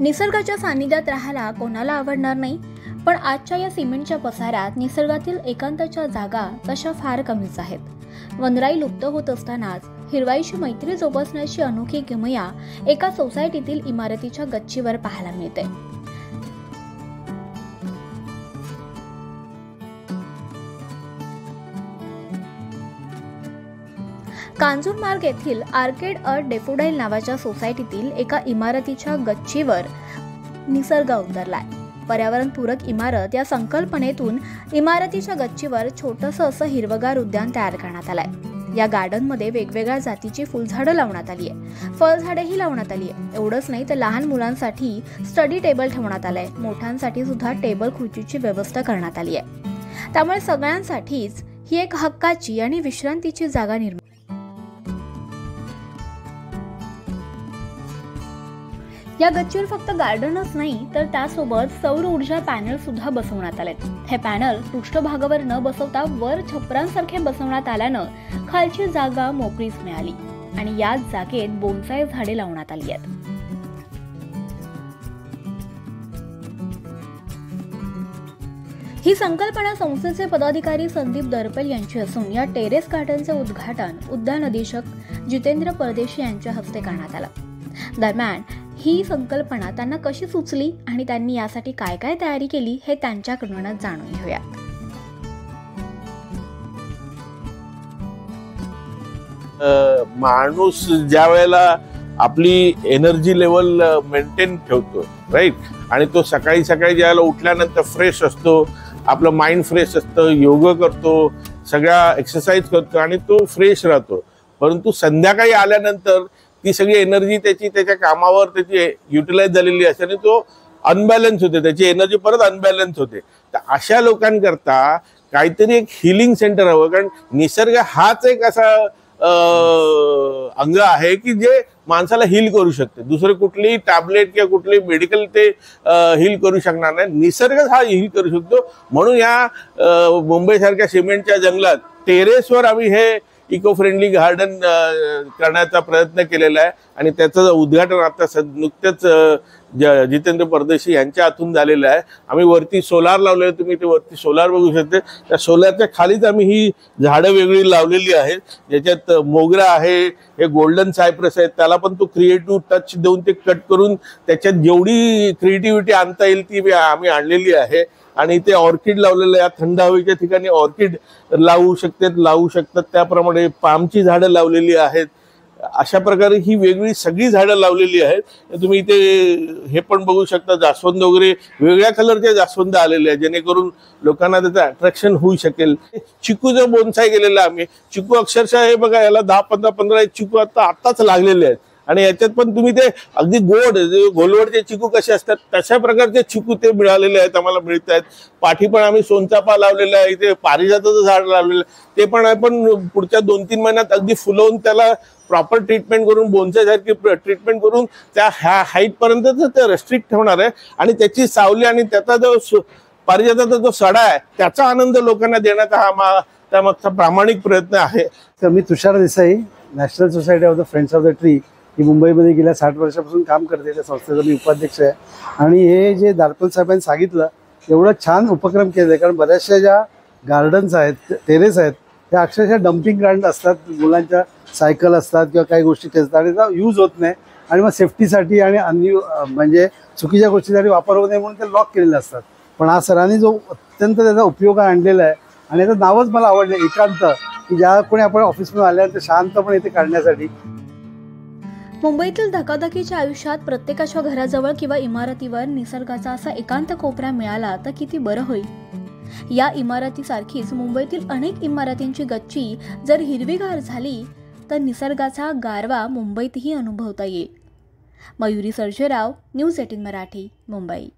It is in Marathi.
निसर्गाच्या सानिध्यात राहायला कोणाला आवडणार नाही. पण आजच्या या सिमेंटच्या पसाऱ्यात निसर्गातील एकांताच्या जागा तशा फार कमीच आहेत. वनराई लुप्त होत असतानाच हिरवाईशी मैत्री जोपासण्याची अनोखी किमया एका सोसायटीतील इमारतीच्या गच्चीवर पाहायला मिळते. कांजूरमार्ग येथील आर्केड अ डेफोडाईल नावाच्या सोसायटीतील एका इमारतीच्या गच्चीवर निसर्ग उतरलाय. पर्यावरणपूरक इमारत या संकल्पनेतून इमारतीच्या गच्चीवर छोटंसं असं हिरवगार उद्यान तयार करण्यात आलंय. या गार्डनमध्ये वेगवेगळ्या जातीची फुलझाडं लावण्यात आली आहे फळझाडेही लावण्यात आली आहे एवढंच नाही तर लहान मुलांसाठी स्टडी टेबल ठेवण्यात आलंय. मोठ्यांसाठी सुद्धा टेबल खुर्चीची व्यवस्था करण्यात आली आहे त्यामुळे सगळ्यांसाठीच ही एक हक्काची आणि विश्रांतीची जागा निर्माण या गच्चीवर फक्त गार्डनच नाही तर त्यासोबत सौर ऊर्जा पॅनल सुद्धा बसवण्यात आलेत. हे पॅनल पृष्ठभागावर न बसवता वर छपरांसारखे बसवण्यात आल्यानं खालची जागा मोकळीच मिळाली आणि याच जागेत बोनसाय झाडे लावण्यात आली आहेत. ही संकल्पना संस्थेचे पदाधिकारी संदीप दरपल यांची असून या टेरेस गार्डनचे उद्घाटन उद्यान अधीक्षक जितेंद्र परदेशी यांच्या हस्ते करण्यात आलं. दरम्यान ही संकल्पना त्यांना कशी सुचली आणि त्यांनी यासाठी काय काय तयारी केली हे त्यांच्याकडून जाणून घेऊयात. माणूस ज्या वेळेला आपली एनर्जी लेवल मेंटेन ठेवतो राईट आणि तो सकाळी सकाळी ज्यावेळेला उठल्यानंतर फ्रेश असतो आपलं माइंड फ्रेश असतं योग करतो सगळ्या एक्सरसाइज करतो आणि तो फ्रेश राहतो. परंतु संध्याकाळी आल्यानंतर ती सगळी एनर्जी त्याची त्याच्या कामावर त्याची युटिलाइज झालेली असते आणि तो अनबॅलन्स होते. त्याची एनर्जी परत अनबॅलन्स होते. तर अशा लोकांकरता काहीतरी एक हिलिंग सेंटर हवं. कारण निसर्ग हाच एक असा अंग आहे की जे माणसाला हील करू शकते. दुसरे कुठलीही टॅबलेट किंवा कुठली मेडिकल ते हील करू शकणार नाही. निसर्गच हा हील करू शकतो. म्हणून या मुंबईसारख्या सिमेंटच्या जंगलात टेरेसवर आम्ही हे इको फ्रेंडली गार्डन करण्याचा प्रयत्न केलेला आहे. आणि त्याचं उद्घाटन आता सद नुकतंच ज- जितेंद्र परदेशी यांच्या हातून झालेलं आहे. आम्ही वरती सोलार लावलेलं तुम्ही ते वरती सोलार बघू शकते. त्या सोलारच्या खालीच आम्ही ही झाडं वेगळी लावलेली आहेत. ज्याच्यात मोगरा आहे हे गोल्डन सायप्रस आहे त्याला पण तो क्रिएटिव्ह टच देऊन ते कट करून त्याच्यात जेवढी क्रिएटिव्हिटी आणता येईल ती आम्ही आणलेली आहे. आणि इथे ऑर्किड लावलेलं आहे थंड हवेच्या ठिकाणी ऑर्किड लावू शकतात लावू शकतात. त्याप्रमाणे पामची झाडं लावलेली आहेत. अशा प्रकारे ही वेगळी सगळी झाडं लावलेली आहेत. तुम्ही इथे हे पण बघू शकता जास्वंद वगैरे वेगळ्या कलरचे जास्वंद आलेले आहेत जेणेकरून लोकांना त्याचं अट्रॅक्शन होऊ शकेल. चिकूचं बोनसाय केलेलं आम्ही चिकू अक्षरशः हे बघा याला दहा पंधरा पंधरा चिकू आता आत्ताच लागलेले आहेत. आणि याच्यात पण तुम्ही ते अगदी गोड जे गोलवडचे चिकू कसे असतात तशा प्रकारचे चिकू ते मिळालेले आहेत आम्हाला मिळत आहेत. पाठी पण आम्ही सोनचापा लावलेला आहे इथे पारिजाताचं झाड लावलेलं आहे. ते पण आपण पुढच्या दोन तीन महिन्यात अगदी फुलवून त्याला प्रॉपर ट्रीटमेंट करून बोनच्यासारखी ट्रीटमेंट करून त्या ह्या हाईटपर्यंत ते रेस्ट्रिक्ट ठेवणार आहे. आणि त्याची सावली आणि त्याचा जो पारिजाताचा जो सडा आहे त्याचा आनंद लोकांना देण्याचा हा मा त्यामागचा प्रामाणिक प्रयत्न आहे. तर मी Tushar Desai national society of the friends of the tree ही मुंबईमध्ये गेल्या साठ वर्षापासून काम करते त्या संस्थेचा मी उपाध्यक्ष आहे. आणि हे जे दारपल साहेबांनी सांगितलं एवढं छान उपक्रम केले कारण बऱ्याचशा ज्या गार्डन्स आहेत टेरेस आहेत त्या अक्षरशः डम्पिंग ग्राउंड असतात. मुलांच्या सायकल असतात किंवा काही गोष्टी असतात आणि त्याचा यूज होत नाही. आणि मग सेफ्टीसाठी आणि अन्य म्हणजे चुकीच्या गोष्टीसाठी वापर होऊ नये म्हणून ते लॉक केलेले असतात. पण हा सरांनी जो अत्यंत त्याचा उपयोग आणलेला आहे आणि याचं नावच मला आवडलं एकांत की ज्या कोणी आपण ऑफिसमध्ये आल्यानंतर शांतपणे इथे काढण्यासाठी मुंबईतील धकाधकीच्या आयुष्यात प्रत्येकाच्या घराजवळ किंवा इमारतीवर निसर्गाचा असा एकांत कोपरा मिळाला तर किती बरं होईल? या इमारतीसारखीच मुंबईतील अनेक इमारतींची गच्ची जर हिरवीगार झाली तर निसर्गाचा गारवा मुंबईतही अनुभवता येईल. Mayuri Sarjerao news eighteen Marathi Mumbai.